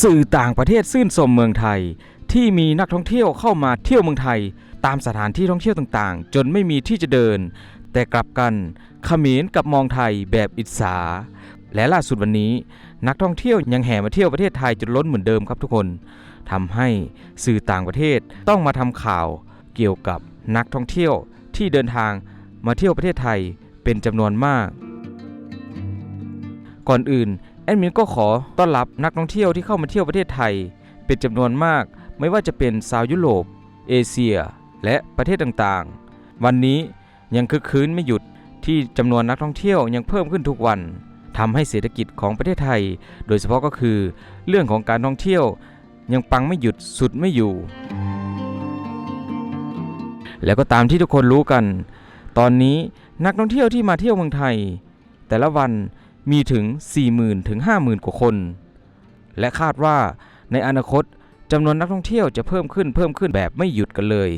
สื่อต่างประเทศซื่นชมเมืองไทย ที่มีนักท่องเที่ยวเข้ามาเที่ยวเมืองไทย ตามสถานที่ท่องเที่ยวต่างๆ จนไม่มีที่จะเดิน แต่กลับกันเขมรกับมองไทยแบบอิจฉาและล่าสุดวันนี้ นักท่องเที่ยวยังแห่มาเที่ยวประเทศไทยจนล้นเหมือนเดิมครับทุกคนทำให้สื่อต่างประเทศต้องมาทำข่าวเกี่ยวกับนักท่องเที่ยวที่เดินทางมาเที่ยวประเทศไทยเป็นจำนวนมาก ก่อนอื่น แอดมินก็ขอต้อนรับนักท่องเที่ยวที่เข้ามาเที่ยวประเทศไทย เป็นจำนวนมากไม่ว่าจะเป็นชาวยุโรป เอเชีย และประเทศต่างๆ วันนี้ยังคึกคืนไม่หยุดที่จำนวนนักท่องเที่ยวยังเพิ่มขึ้นทุกวันทำให้เศรษฐกิจของประเทศไทย โดยเฉพาะก็คือเรื่องของการท่องเที่ยว ยังปังไม่หยุดสุดไม่อยู่ แล้วก็ตามที่ทุกคนรู้กัน ตอนนี้นักท่องเที่ยวที่มาเที่ยวเมืองไทย แต่ละวัน มีถึง 40,000 ถึง 50,000 กว่าคน และคาดว่าในอนาคตจำนวนนักท่องเที่ยวจะเพิ่มขึ้นเพิ่มขึ้นแบบไม่หยุดกันเลย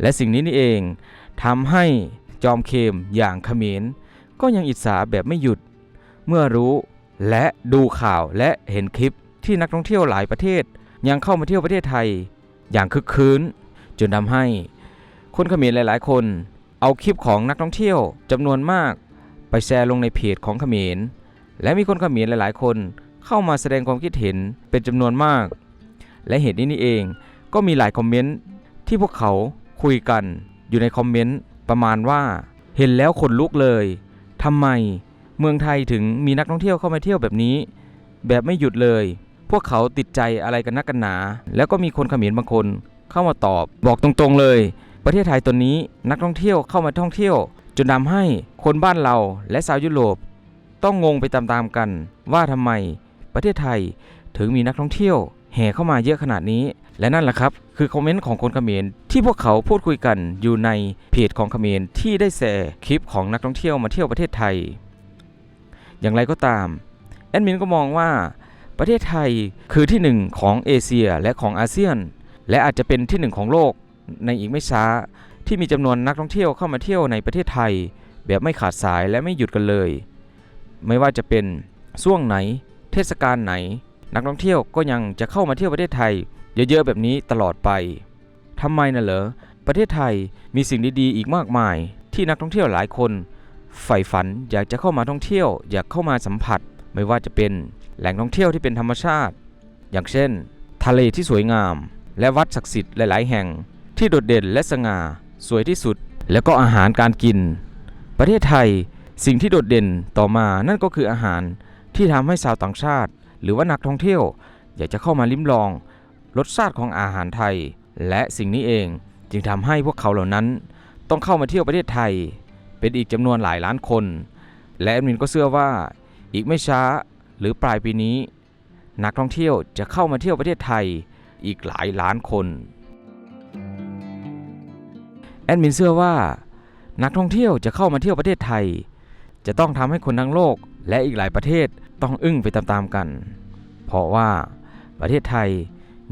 และสิ่งนี้นี่เองทำให้จอมเคมอย่างเขมรก็ยังอิจฉาแบบไม่หยุด เมื่อรู้และดูข่าวและเห็นคลิปที่นักท่องเที่ยวหลายประเทศ ยังเข้ามาเที่ยวประเทศไทย อย่างคึกคืนจนทำให้ คนเขมรหลาย ๆ คน เอาคลิปของนักท่องเที่ยวจำนวนมาก ไปแชร์ลงในเพจของเขมร และมีคนเขมรหลาย ๆ คนเข้ามาแสดงความคิดเห็นเป็นจำนวนมาก และเหตุนี้นี่เองก็มีหลายคอมเมนต์ที่พวกเขาคุยกันอยู่ในคอมเมนต์ประมาณว่า เห็นแล้วขนลุกเลยทำไมเมืองไทยถึงมีนักท่องเที่ยวเข้ามาเที่ยวแบบนี้ แบบไม่หยุดเลย พวกเขาติดใจอะไรกันนักกันหนา แล้วก็มีคนเขมรบางคนเข้ามาตอบ บอกตรงๆเลย ประเทศไทยตอนนี้นักท่องเที่ยวเข้ามาท่องเที่ยว จนทำให้คนบ้านเราและชาวยุโรป ต้องงงไปตามๆกันว่าทำไมประเทศไทยถึงมีนักท่องเที่ยวแห่เข้ามาเยอะขนาดนี้ และนั่นแหละครับ คือคอมเมนต์ของคนเขมรที่พวกเขาพูดคุยกันอยู่ในเพจของเขมรที่ได้แชร์คลิปของนักท่องเที่ยวมาเที่ยวประเทศไทย อย่างไรก็ตามแอดมินก็มองว่าประเทศไทยคือที่หนึ่งของเอเชียและของอาเซียน และอาจจะเป็นที่หนึ่งของโลกในอีกไม่ช้า ที่มีจำนวนนักท่องเที่ยวเข้ามาเที่ยวในประเทศไทย แบบไม่ขาดสายและไม่หยุดกันเลย ไม่ว่าจะเป็นช่วงไหน เทศกาลไหน นักท่องเที่ยวก็ยังจะเข้ามาเที่ยวประเทศไทย เยอะๆแบบนี้ตลอดไปทำไมน่ะเหรอประเทศไทยมีสิ่งดีๆ อีกมากมาย ที่นักท่องเที่ยวหลายคนใฝ่ฝันอยากจะเข้ามาท่องเที่ยว อยากเข้ามาสัมผัส ไม่ว่าจะเป็นแหล่งท่องเที่ยวที่เป็นธรรมชาติ อย่างเช่น ทะเลที่สวยงาม และวัดศักดิ์สิทธิ์หลาย ๆ แห่งที่โดดเด่นและสง่า สวยที่สุด แล้วก็อาหารการกิน ประเทศไทยสิ่งที่โดดเด่นต่อมานั่นก็คืออาหารที่ทำให้ชาวต่างชาติ หรือว่านักท่องเที่ยว อยากจะเข้ามาลิ้มลองรสชาติของอาหารไทย และสิ่งนี้เองจึงทำให้พวกเขาเหล่านั้น ต้องเข้ามาเที่ยวประเทศไทย เป็นอีกจำนวนหลายล้านคน และแอดมินก็เชื่อว่าอีกไม่ช้าหรือปลายปีนี้ นักท่องเที่ยวจะเข้ามาเที่ยวประเทศไทยอีกหลายล้านคน แอดมินเชื่อว่า นักท่องเที่ยวจะเข้ามาเที่ยวประเทศไทย จะต้องทำให้คนทั้งโลกและอีกหลายประเทศต้องอึ้งไปตามๆกัน เพราะว่าประเทศไทย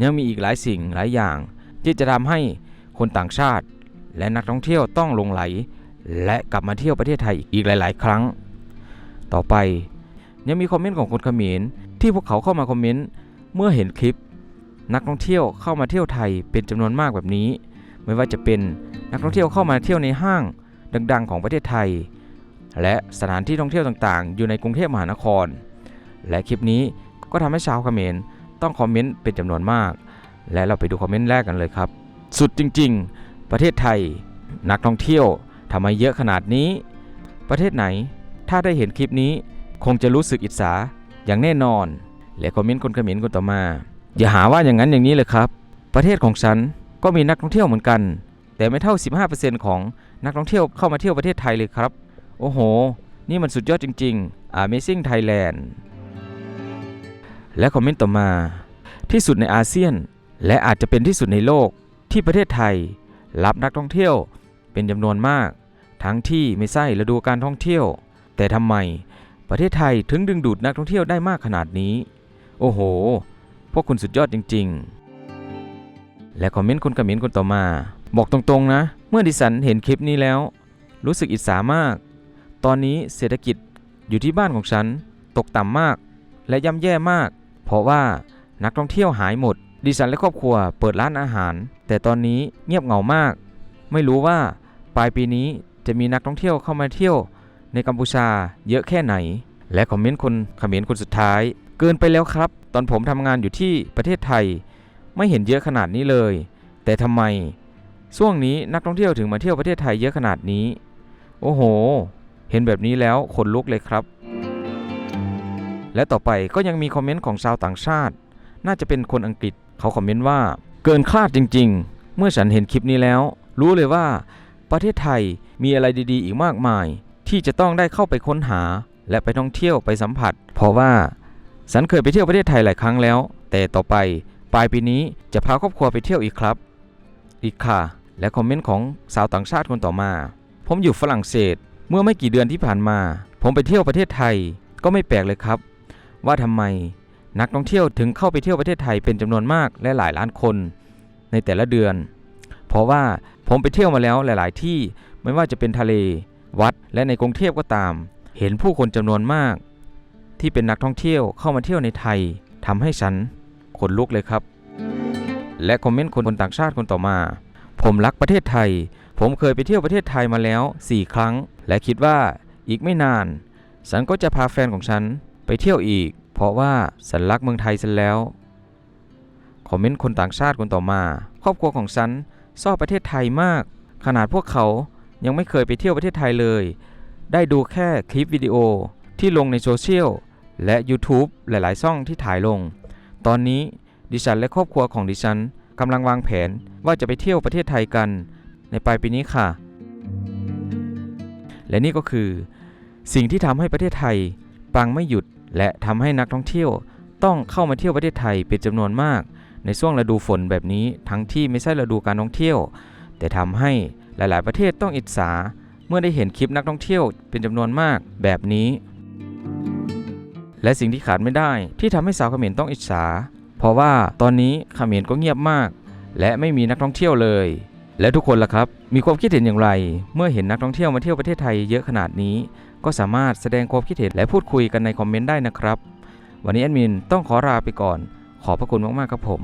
ยังมีอีกหลายสิ่งหลายอย่าง ที่จะทำให้คนต่างชาติ และนักท่องเที่ยวต้องหลงไหล และกลับมาเที่ยวประเทศไทยอีกหลาย ๆ ครั้ง ต่อไปยังมีคอมเมนต์ของคนเขมรที่พวกเขาเข้ามาคอมเมนต์เมื่อเห็นคลิป นักท่องเที่ยวเข้ามาเที่ยวไทยเป็นจำนวนมากแบบนี้ ไม่ว่าจะเป็นนักท่องเที่ยวเข้ามาเที่ยวในห้างดังๆ ของประเทศไทย และสถานที่ท่องเที่ยวต่างๆ อยู่ในกรุงเทพมหานคร และคลิปนี้ก็ทำให้ชาวเขมรต้องคอมเมนต์เป็นจำนวนมาก และเราไปดูคอมเมนต์แรกกันเลยครับ สุดจริงๆ ประเทศไทย นักท่องเที่ยวทำไมเยอะขนาดนี้ ประเทศไหน ถ้าได้เห็นคลิปนี้คงจะรู้สึกอิจฉาอย่างแน่นอน และคอมเมนต์คนเขมรคนต่อมา อย่าหาว่าอย่างนั้นอย่างนี้เลยครับ ประเทศของฉัน ก็มีนักท่องเที่ยวเหมือนกัน แต่ไม่เท่า 15%ของนักท่องเที่ยวเข้ามาเที่ยวประเทศไทยเลยครับ โอ้โห นี่มันสุดยอดจริง ๆ Amazing Thailand และคอมเมนต์ต่อมา ที่สุดในอาเซียน และอาจจะเป็นที่สุดในโลกที่ประเทศไทย รับนักท่องเที่ยวเป็นจำนวนมาก ทั้งที่ไม่ใช่ฤดูการท่องเที่ยว แต่ทำไมประเทศไทยถึงดึงดูดนักท่องเที่ยวได้มากขนาดนี้ โอ้โห พวกคุณสุดยอดจริง ๆ และคอมเมนต์คนเขมรคนต่อมา บอกตรงๆนะ เมื่อดิฉันเห็นคลิปนี้แล้ว รู้สึกอิจฉามาก ตอนนี้เศรษฐกิจอยู่ที่บ้านของฉัน ตกต่ำมาก และย่ำแย่มาก เพราะว่านักท่องเที่ยวหายหมด ดิฉันและครอบครัวเปิดร้านอาหาร แต่ตอนนี้เงียบเหงามาก ไม่รู้ว่าปลายปีนี้จะมีนักท่องเที่ยวเข้ามาเที่ยวในกัมพูชาเยอะแค่ไหน และคอมเมนต์คนเขมรคนสุดท้าย เกินไปแล้วครับ ตอนผมทำงานอยู่ที่ประเทศไทย ไม่เห็นเยอะขนาดนี้เลย แต่ทำไมช่วงนี้นักท่องเที่ยวถึงมาเที่ยวประเทศไทยเยอะขนาดนี้ โอ้โห เห็นแบบนี้แล้วขนลุกเลยครับ และต่อไปก็ยังมีคอมเมนต์ของชาวต่างชาติ น่าจะเป็นคนอังกฤษเขาคอมเมนต์ว่า เกินคาดจริง ๆ เมื่อฉันเห็นคลิปนี้แล้ว รู้เลยว่า ประเทศไทยมีอะไรดีๆ อีกมากมาย ที่จะต้องได้เข้าไปค้นหา และไปท่องเที่ยวไปสัมผัส เพราะว่าฉันเคยไปเที่ยวประเทศไทยหลายครั้งแล้ว แต่ต่อไปป ลายปีนี้จะพาครอบครัวไปเที่ยวอีกครับ อีกค่ะ และคอมเมนต์ของสาวต่างชาติคนต่อมา ผมอยู่ฝรั่งเศส เมื่อไม่กี่เดือนที่ผ่านมา ผมไปเที่ยวประเทศไทย ก็ไม่แปลกเลยครับ ว่าทำไมนักท่องเที่ยวถึงเข้าไปเที่ยวประเทศไทยเป็นจำนวนมากและหลายล้านคน ในแต่ละเดือน เพราะว่าผมไปเที่ยวมาแล้วหลาย ๆ ที่ไม่ว่าจะเป็นทะเล วัด และในกรุงเทพก็ตาม เห็นผู้คนจำนวนมาก ที่เป็นนักท่องเที่ยวเข้ามาเที่ยวในไทยทำให้ฉัน ขนลุกเลยครับ และคอมเมนต์คนต่างชาติคนต่อมา ผมรักประเทศไทย ผมเคยไปเที่ยวประเทศไทยมาแล้ว 4 ครั้ง และคิดว่าอีกไม่นาน ฉันก็จะพาแฟนของฉันไปเที่ยวอีก เพราะว่าฉันรักเมืองไทยฉันแล้วคอมเมนต์คนต่างชาติคนต่อมา ครอบครัวของฉันชอบประเทศไทยมาก ขนาดพวกเขายังไม่เคยไปเที่ยวประเทศไทยเลย ได้ดูแค่คลิปวิดีโอที่ลงในโซเชียลและ YouTube หลาย ๆ ช่องที่ถ่ายลง ตอนนี้ดิฉันและครอบครัวของดิฉันกำลังวางแผนว่าจะไปเที่ยวประเทศไทยกัน ในปลายปีนี้ค่ะ และนี่ก็คือ สิ่งที่ทำให้ประเทศไทย ปังไม่หยุดและทำให้นักท่องเที่ยว ต้องเข้ามาเที่ยวประเทศไทยเป็นจำนวนมาก ในช่วงฤดูฝนแบบนี้ทั้งที่ไม่ใช่ฤดูการท่องเที่ยว แต่ทำให้หลาย ๆ ประเทศต้องอิจฉาเมื่อได้เห็นคลิปนักท่องเที่ยวเป็นจำนวนมากแบบนี้ และสิ่งที่ขาดไม่ได้ที่ทำให้สาวเขมรต้องอิจฉา เพราะว่าตอนนี้เขมรก็เงียบมาก และไม่มีนักท่องเที่ยวเลย และทุกคนล่ะครับ มีความคิดเห็นอย่างไร เมื่อเห็นนักท่องเที่ยวมาเที่ยวประเทศไทยเยอะขนาดนี้ ก็สามารถแสดงความคิดเห็นและพูดคุยกันในคอมเมนต์ได้นะครับ วันนี้แอดมินต้องขอลาไปก่อน ขอบพระคุณมากๆครับผม